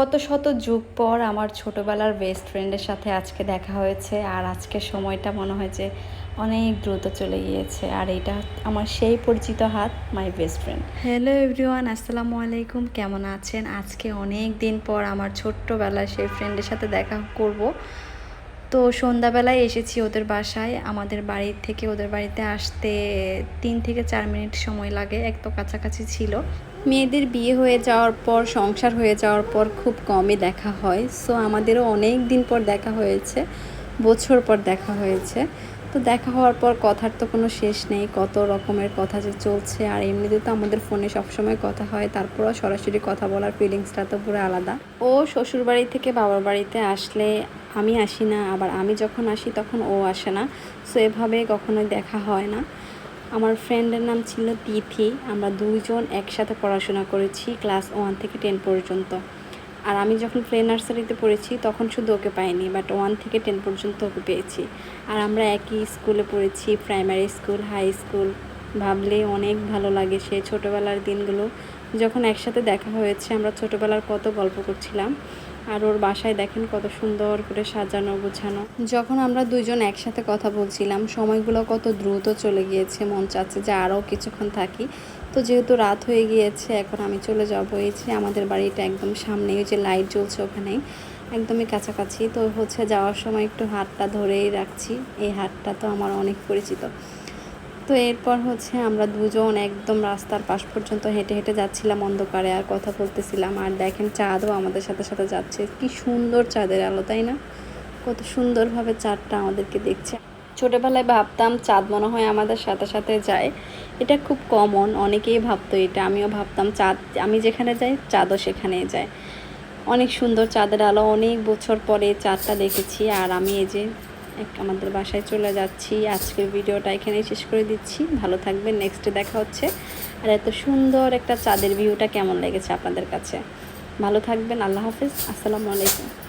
কত শত যুগ পর আমার ছোটবেলার বেস্ট ফ্রেন্ডের সাথে আজকে দেখা হয়েছে, আর আজকে সময়টা মনে হয় যে অনেক দ্রুত চলে গিয়েছে, আর এটা আমার সেই পরিচিত হাত my best friend hello everyone আসসালামু আলাইকুম, কেমন আছেন? আজকে অনেক দিন পর আমার ছোট্টবেলার সেই ফ্রেন্ডের সাথে দেখা করব। তো সন্ধ্যাবেলায় এসেছি ওদের বাসায়। আমাদের বাড়ি থেকে ওদের বাড়িতে আসতে তিন থেকে চার মিনিট সময় লাগে, এক তো কাছাকাছি ছিল। মেয়েদের বিয়ে হয়ে যাওয়ার পর, সংসার হয়ে যাওয়ার পর খুব কমই দেখা হয়। সো আমাদেরও অনেক দিন পর দেখা হয়েছে, বছর পর দেখা হয়েছে। তো দেখা হওয়ার পর কথার তো কোনো শেষ নেই, কত রকমের কথা যে চলছে। আর এমনিতে তো আমাদের ফোনে সবসময় কথা হয়, তারপরও সরাসরি কথা বলার ফিলিংসটা তো পুরো আলাদা। ও শ্বশুর বাড়ি থেকে বাবার বাড়িতে আসলে আমি আসি না, আবার আমি যখন আসি তখন ও আসে না। সো এভাবে কখনোই দেখা হয় না। আমার ফ্রেন্ডের নাম ছিল তিথি। আমরা দুইজন একসাথে পড়াশোনা করেছি ক্লাস ওয়ান থেকে টেন পর্যন্ত। আর আমি যখন প্লে নার্সারিতে পড়েছি তখন শুধু ওকে পাইনি বাট ওয়ান থেকে টেন পর্যন্ত ওকে পেয়েছি। আর আমরা একই স্কুলে পড়েছি প্রাইমারি স্কুল হাই স্কুল ভাবলে অনেক ভালো লাগে সে ছোটোবেলার দিনগুলো। যখন একসাথে দেখা হয়েছে, আমরা ছোটোবেলার কত গল্প করছিলাম। আর ওর বাসায় দেখেন কত সুন্দর করে সাজানো, গোছানো। যখন আমরা দুজন একসাথে কথা বলছিলাম, সময়গুলো কত দ্রুত চলে গিয়েছে, মন চাচ্ছে যে আরও কিছুক্ষণ থাকি। তো যেহেতু রাত হয়ে গিয়েছে, এখন আমি চলে যাব। এই আমাদের বাড়িটা একদম সামনে, ওই যে লাইট জ্বলছে ওখানেই একদমই কাছাকাছি। তো হচ্ছে যাওয়ার সময় একটু হাতটা ধরেই রাখছি। এই হাতটা তো আমার অনেক পরিচিত। তো এরপর হচ্ছে আমরা দুজন একদম রাস্তার পাশ পর্যন্ত হেঁটে হেঁটে যাচ্ছিলাম অন্ধকারে, আর কথা বলতেছিলাম, আর দেখেন চাঁদও আমাদের সাথে সাথে যাচ্ছে। কি সুন্দর চাঁদের আলো, তাই না? কত সুন্দরভাবে চাঁদটা আমাদেরকে দেখছে। ছোটোবেলায় ভাবতাম চাঁদ মনে হয় আমাদের সাথে সাথে যায়। এটা খুব কমন অনেকেই ভাবতো এটা, আমিও ভাবতাম চাঁদ, আমি যেখানে যাই, চাঁদও সেখানেই যায়। অনেক সুন্দর চাঁদের আলো, অনেক বছর পরে চাঁদটা দেখেছি, আর আমি এই যে আমাদের বাসায় চলে যাচ্ছি। আজকের ভিডিওটা এখানেই শেষ করে দিচ্ছি। ভালো থাকবেন নেক্সটে দেখা হচ্ছে। আর এত সুন্দর একটা চাঁদের ভিউটা কেমন লেগেছে আপনাদের কাছে? ভালো থাকবেন, আল্লাহ হাফিজ, আসসালামু আলাইকুম।